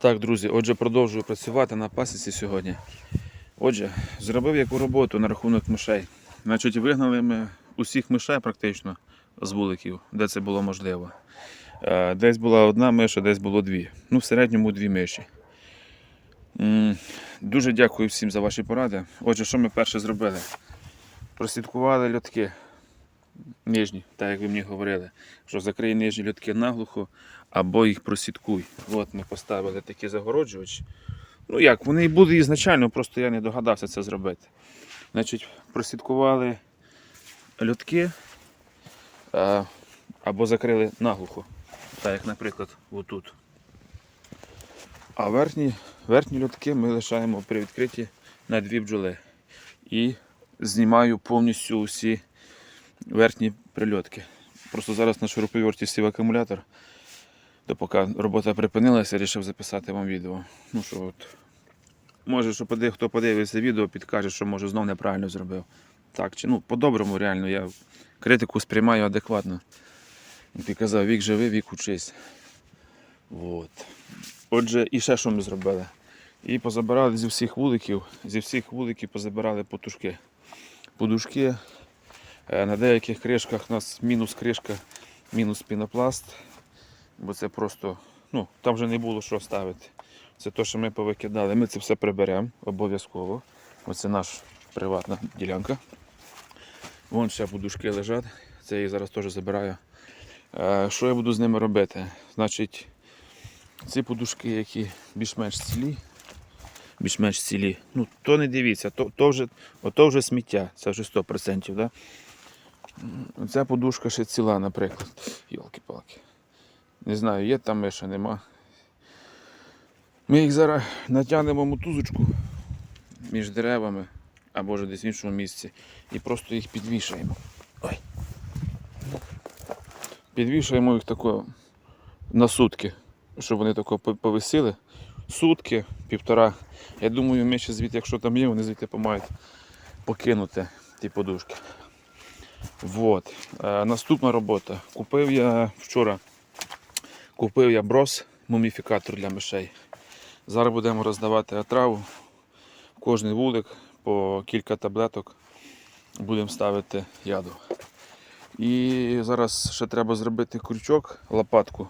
Так, друзі, отже, продовжую працювати на пасіці сьогодні. Отже, зробив яку роботу на рахунок мишей. Значить, вигнали ми усіх мишей практично з вуликів, де це було можливо. Е, Десь була одна миша, десь було дві. Ну, в середньому дві миші. Дуже дякую всім за ваші поради. Отже, що ми перше зробили? Прослідкували льотки нижні, так як ви мені говорили, що закрий нижні льотки наглухо або їх просіткуй. От ми поставили такі загороджувачі. Ну як, вони і були ізначально, просто я не догадався це зробити. Значить, просіткували льотки або закрили наглухо. Так як, наприклад, отут. А верхні, верхні льотки ми лишаємо при відкритті на дві бджоли. І знімаю повністю усі верхні прильотки. Просто зараз на шуруповерті сів акумулятор. То поки робота припинилася, вирішив записати вам відео. Ну що от. Може, що подив, хто подивиться відео, підкаже, що може знов неправильно зробив. Так, чи ну, по-доброму, реально, я критику сприймаю адекватно. Ти казав, вік живи, вік учись. От. Отже, і ще що ми зробили? І позабирали зі всіх вуликів, зі всіх вуликів позабирали потушки. Подушки. Е, На деяких кришках у нас мінус кришка, мінус пінопласт. Бо це просто, ну, там вже не було що ставити. Це те, що ми повикидали. Ми це все приберемо обов'язково. Оце наша приватна ділянка. Вон ще подушки лежать. Це я зараз теж забираю. Е, Що я буду з ними робити? Значить, ці подушки, які більш-менш цілі, більш-менш цілі. Ну, то не дивіться, то, то, вже, ото вже сміття, це вже 100%. Да? Ця подушка ще ціла, наприклад. Йолки-палки. Не знаю, є там миша, нема. Ми їх зараз натягнемо мотузочку між деревами або ж десь в іншому місці і просто їх підвішаємо. Ой. Підвішаємо їх тако на сутки, щоб вони тако по- повисіли. Сутки, півтора. Я думаю, ми ще звідти, якщо там є, вони звідти помають покинути ті подушки. Вот. Е, наступна робота. Купив я вчора Купив я брос, муміфікатор для мишей. Зараз будемо роздавати отраву. В кожний вулик по кілька таблеток будемо ставити яду. І зараз ще треба зробити крючок, лопатку,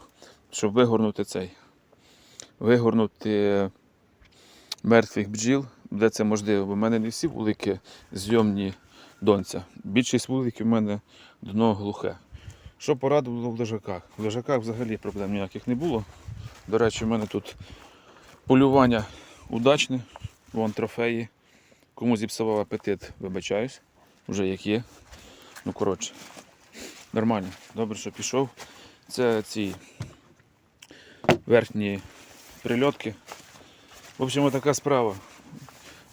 щоб вигорнути цей. Вигорнути мертвих бджіл, де це можливо. Бо в мене не всі вулики зйомні донця. Більшість вуликів в мене дно глухе. Що порадувало в лежаках? В лежаках взагалі проблем ніяких не було. До речі, в мене тут полювання удачне, вон трофеї. Кому зіпсував апетит, вибачаюсь, вже як є. Ну, коротше, нормально. Добре, що пішов. Це ці верхні прильотки. В общем, така справа.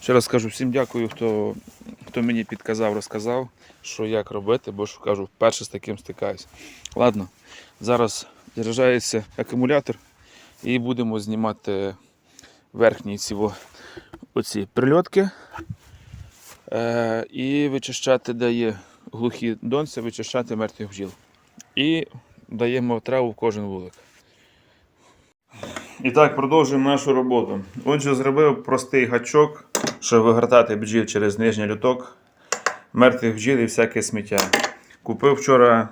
Ще раз кажу всім дякую, хто, хто мені підказав, розказав, що як робити, бо ж кажу, вперше з таким стикаюсь. Ладно, зараз заряджається акумулятор і будемо знімати верхні ці оці прильотки е, і вичищати, де є глухі донці, вичищати мертвих бджіл. І даємо траву в кожен вулик. І так, продовжуємо нашу роботу. Отже, зробив простий гачок, щоб вигортати бджіл через нижній люток, мертвих бджіл і всяке сміття. Купив вчора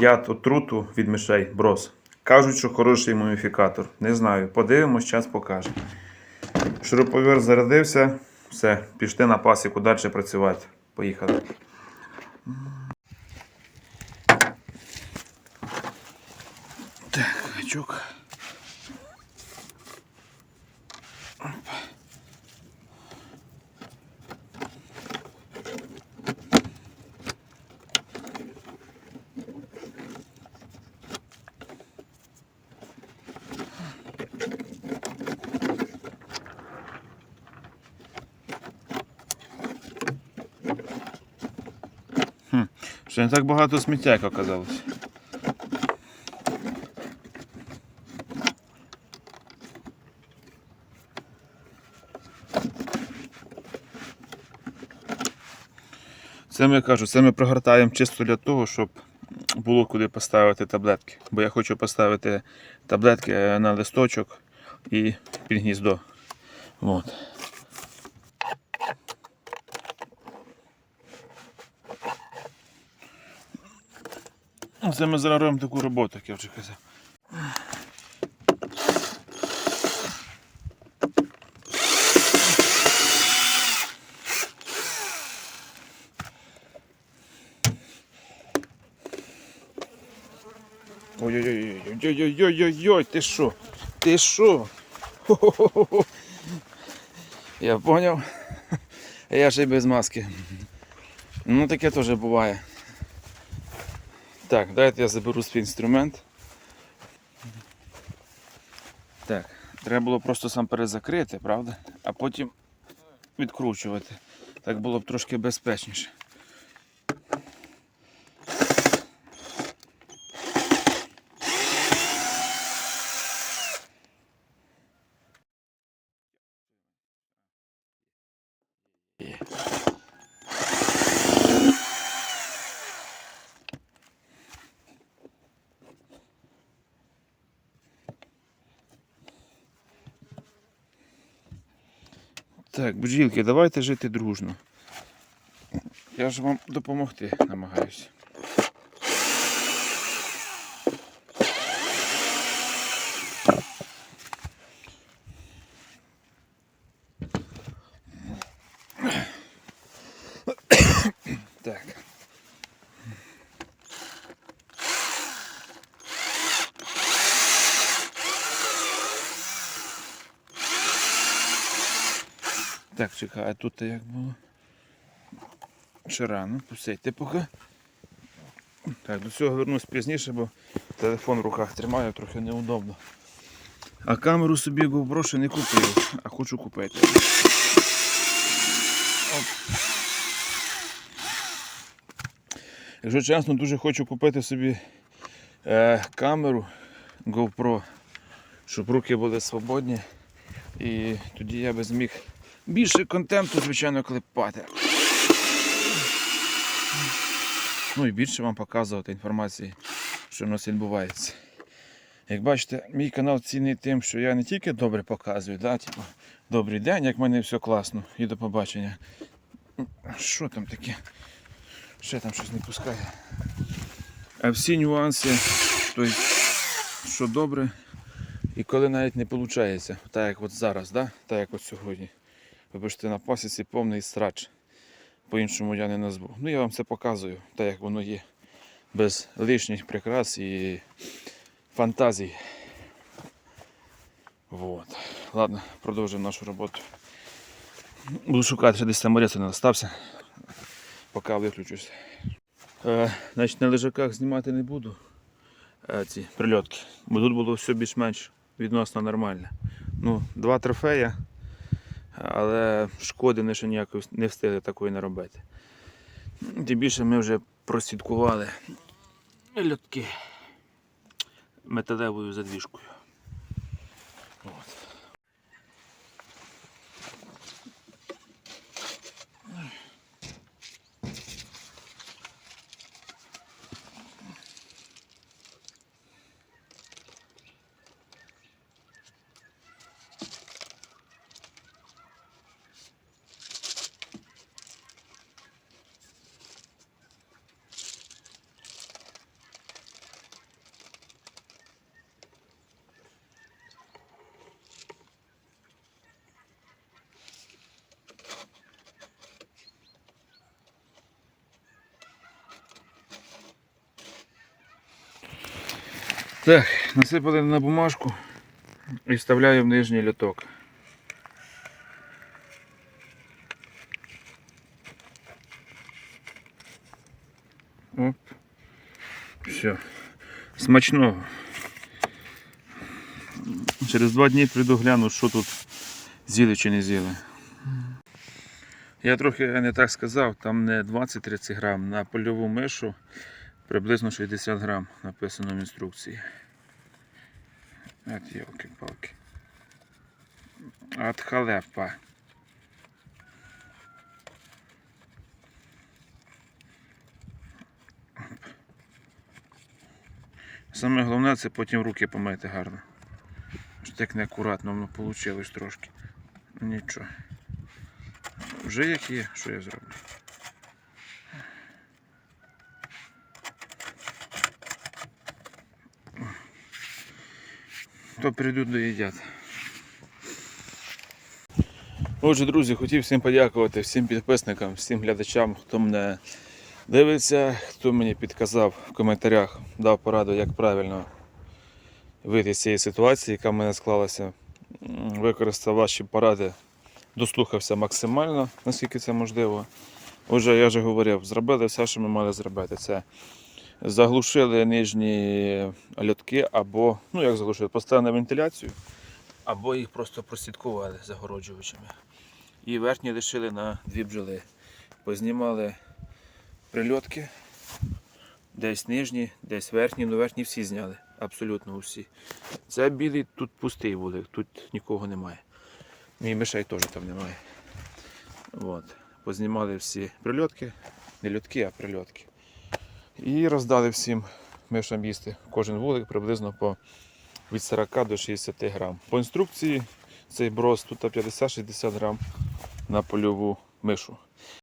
яд отруту від мишей брос. Кажуть, що хороший муміфікатор. Не знаю. Подивимось, час покаже. Шуруповерт зарядився. Все, пішли на пасіку далі працювати. Поїхали. Так, гачок. Ще не так багато сміття, як оказалось. Це ми кажу, це ми прогортаємо чисто для того, щоб було куди поставити таблетки. Бо я хочу поставити таблетки на листочок і під гніздо. От. Це ми зараз робимо таку роботу, як я вже казав. Ой-ой-ой-ой-ой-ой-ой-ой, ти що? Ти що? Я поняв. Я ще й без маски. Ну таке теж буває. Так, давайте я заберу свій інструмент. Так, треба було просто сам перезакрити, правда? А потім відкручувати. Так було б трошки безпечніше. Так, бджілки, давайте жити дружно. Я ж вам допомогти намагаюся. Так. Так, чекай, а тут як було? Ще рано, пустейте поки. Так, до цього вернусь пізніше, бо телефон в руках тримаю, трохи неудобно. А камеру собі GoPro ще не купив, а хочу купити. Оп. Якщо чесно, дуже хочу купити собі е, камеру GoPro, щоб руки були свободні. І тоді я би зміг більше контенту, звичайно, клепати. Ну і більше вам показувати інформації, що в нас відбувається. Як бачите, мій канал цінний тим, що я не тільки добре показую, да, типу, добрий день, як в мене все класно, і до побачення. Що там таке? Ще там щось не пускає. А всі нюанси, тобто, що добре, і коли навіть не виходить, так як от зараз, да? так як от сьогодні. Вибачте, на пасіці повний страч. По-іншому я не назву. Ну я вам це показую, так як воно є. Без лишніх прикрас і фантазій. Вот. Ладно, продовжуємо нашу роботу. Буду шукати, ще десь саморець не залишився. Поки виключусь. Е, значить, на лежаках знімати не буду е, ці прильотки, бо тут було все більш-менш відносно нормально. Ну, два трофея, але шкоди ми ще ніякої не встигли такої наробити. Тим більше ми вже просідкували льотки металевою задвіжкою. Так, насипали на бумажку і вставляю в нижній льоток. Оп. Все. Смачного. Через два дні прийду гляну, що тут з'їли чи не з'їли. Я трохи не так сказав, там не 20-30 грам, на польову мишу приблизно 60 грам написано в інструкції. От йолки-палки. От халепа. Саме головне це потім руки помити гарно. так неакуратно воно вийшло трошки. Нічого. Вже як є, що я зроблю. То прийдуть доїдять. Отже, друзі, хотів всім подякувати, всім підписникам, всім глядачам, хто мене дивиться, хто мені підказав в коментарях, дав пораду, як правильно вийти з цієї ситуації, яка в мене склалася. Використав ваші поради, дослухався максимально, наскільки це можливо. Отже, я вже говорив, зробили все, що ми мали зробити. Це заглушили нижні льотки або, ну як заглушили, поставили вентиляцію, або їх просто прослідкували загороджувачами. І верхні лишили на дві бджоли. Познімали прильотки, десь нижні, десь верхні, ну верхні всі зняли, абсолютно усі. Це білий, тут пустий вулик, тут нікого немає. І мишей теж там немає. От. Познімали всі прильотки, не льотки, а прильотки. І роздали всім мишам їсти. Кожен вулик приблизно по від 40 до 60 грам. По інструкції цей брос тут 50-60 грам на польову мишу.